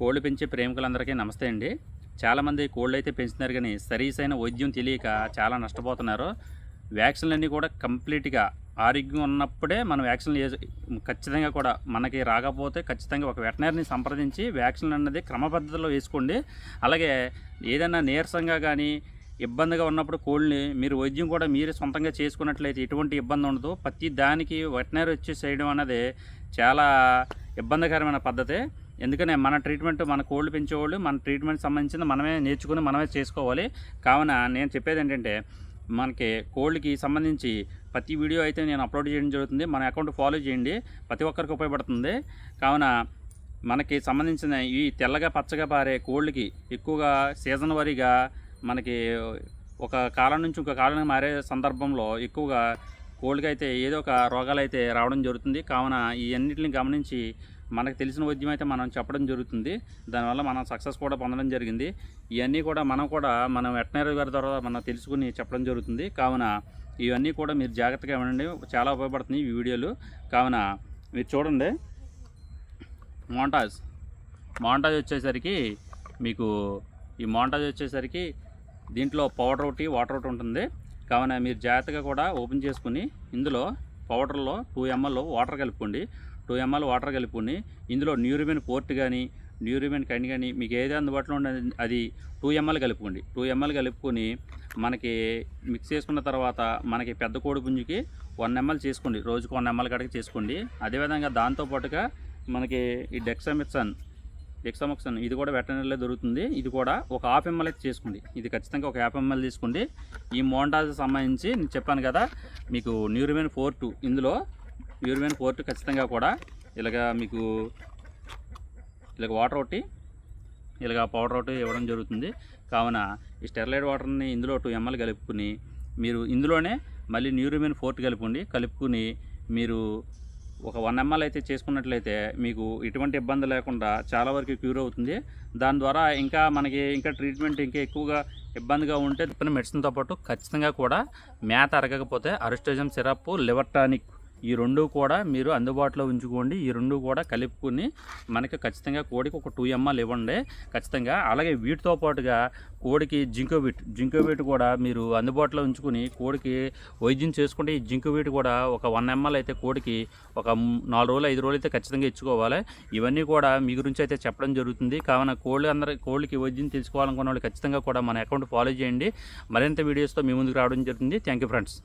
కోళ్ళు పెంచే ప్రేమికులందరికీ నమస్తే అండి. చాలామంది కోళ్ళు అయితే పెంచుతున్నారు కానీ సరీసైన వైద్యం తెలియక చాలా నష్టపోతున్నారు. వ్యాక్సిన్లన్నీ కూడా కంప్లీట్గా ఆరోగ్యం ఉన్నప్పుడే మనం వ్యాక్సిన్లు ఖచ్చితంగా కూడా మనకి రాకపోతే ఖచ్చితంగా ఒక వెటనరీని సంప్రదించి వ్యాక్సిన్ అన్నది క్రమపద్ధతిలో వేసుకోండి. అలాగే ఏదైనా నీరసంగా కానీ ఇబ్బందిగా ఉన్నప్పుడు కోళ్ళని మీరు వైద్యం కూడా మీరే సొంతంగా చేసుకున్నట్లయితే ఎటువంటి ఇబ్బంది ఉండదు. ప్రతి దానికి వెటనరీ వచ్చి చేయడం అనేది చాలా ఇబ్బందికరమైన పద్ధతి. ఎందుకనే మన ట్రీట్మెంట్ మన కోళ్ళు పెంచేవాళ్ళు మన ట్రీట్మెంట్ సంబంధించిన మనమే నేర్చుకుని మనమే చేసుకోవాలి. కావున నేను చెప్పేది ఏంటంటే మనకి కోళ్ళకి సంబంధించి ప్రతి వీడియో అయితే నేను అప్లోడ్ చేయడం జరుగుతుంది. మన అకౌంట్ ఫాలో చేయండి. ప్రతి ఒక్కరికి ఉపయోగపడుతుంది. కావున మనకి సంబంధించిన ఈ తెల్లగా పచ్చగా పారే కోళ్ళకి ఎక్కువగా సీజన్ వారీగా మనకి ఒక కాలం నుంచి ఇంకో కాలానికి మారే సందర్భంలో ఎక్కువగా కోళ్ళకి అయితే ఏదో ఒక రోగాలు అయితే రావడం జరుగుతుంది. కావున ఈ అన్నిటిని గమనించి మనకు తెలిసిన వైద్యం అయితే మనం చెప్పడం జరుగుతుంది. దానివల్ల మనం సక్సెస్ కూడా పొందడం జరిగింది. ఇవన్నీ కూడా మనం కూడా మనం వెటనరీ గారి ద్వారా మనం తెలుసుకుని చెప్పడం జరుగుతుంది. కావున ఇవన్నీ కూడా మీరు జాగ్రత్తగా ఉండండి చాలా ఉపయోగపడుతుంది ఈ వీడియోలు. కావున మీరు చూడండి. మోంటాజ్ మోంటాజ్ వచ్చేసరికి మీకు ఈ మోంటాజ్ వచ్చేసరికి దీంట్లో పౌడర్ ఒకటి వాటర్ ఒకటి ఉంటుంది. కావున మీరు జాగ్రత్తగా కూడా ఓపెన్ చేసుకుని ఇందులో పౌడర్లో టూ ఎంఎల్ వాటర్ కలుపుకోండి. టూ ఎంఎల్ వాటర్ కలుపుకొని ఇందులో న్యూరిమిన్ పోర్ట్ కానీ న్యూరిమిన్ కండి కానీ మీకు ఏది అందుబాటులో ఉండదు అది టూ ఎంఎల్ కలుపుకోండి. టూ ఎంఎల్ కలుపుకొని మనకి మిక్స్ చేసుకున్న తర్వాత మనకి పెద్ద కోడి పుంజుకి వన్ ఎంఎల్ చేసుకోండి. రోజుకు వన్ ఎంఎల్ కడకి చేసుకోండి. అదేవిధంగా దాంతోపాటుగా మనకి ఈ డెక్సమిత్సన్ డెక్సామిక్సన్ ఇది కూడా వెటనరీలో దొరుకుతుంది. ఇది కూడా ఒక హాఫ్ ఎంఎల్ అయితే చేసుకోండి. ఇది ఖచ్చితంగా ఒక హాఫ్ ఎంఎల్ తీసుకోండి. ఈ మోంటాజ్ సంబంధించి నేను చెప్పాను కదా మీకు న్యూరిమెన్ ఫోర్ టూ ఇందులో న్యూరిమెన్ ఫోర్ టూ ఖచ్చితంగా కూడా ఇలాగా మీకు ఇలాగ వాటర్ ఒకటి ఇలాగ పౌడర్ ఒకటి ఇవ్వడం జరుగుతుంది. కావున ఈ స్టెర్లైట్ వాటర్ని ఇందులో టూ ఎంఎల్ కలుపుకుని మీరు ఇందులోనే మళ్ళీ న్యూరిమెన్ ఫోర్ట్ కలుపుకోండి. కలుపుకుని మీరు ఒక వన్ ఎంఎల్ అయితే చేసుకున్నట్లయితే మీకు ఎటువంటి ఇబ్బంది లేకుండా చాలా వరకు క్యూర్ అవుతుంది. దాని ద్వారా ఇంకా మనకి ఇంకా ట్రీట్మెంట్ ఇంకా ఎక్కువగా ఇబ్బందిగా ఉంటే చెప్పిన మెడిసిన్తో పాటు ఖచ్చితంగా కూడా మేత అరగకపోతే అరిస్టోజం సిరప్ లివర్ టానిక్ ఈ రెండు కూడా మీరు అందుబాటులో ఉంచుకోండి. ఈ రెండు కూడా కలుపుకుని మనకి ఖచ్చితంగా కోడికి ఒక టూ ఎంఎల్ ఇవ్వండి. ఖచ్చితంగా అలాగే వీటితో పాటుగా కోడికి జింకోబిట్ జింకోబిట్ కూడా మీరు అందుబాటులో ఉంచుకుని కోడికి వైద్యం చేసుకుంటే ఈ జింకోబిట్ కూడా ఒక వన్ ఎంఎల్ అయితే కోడికి ఒక నాలుగు రోజులు ఐదు రోజులు అయితే ఖచ్చితంగా ఇచ్చుకోవాలి. ఇవన్నీ కూడా మీ గురించి అయితే చెప్పడం జరుగుతుంది. కావున కోళ్ళు అందరి కోళ్ళకి వైద్యం తెలుసుకోవాలనుకున్న వాళ్ళు ఖచ్చితంగా కూడా మన అకౌంట్ ఫాలో చేయండి. మరింత వీడియోస్తో మీ ముందుకు రావడం జరుగుతుంది. Thank you friends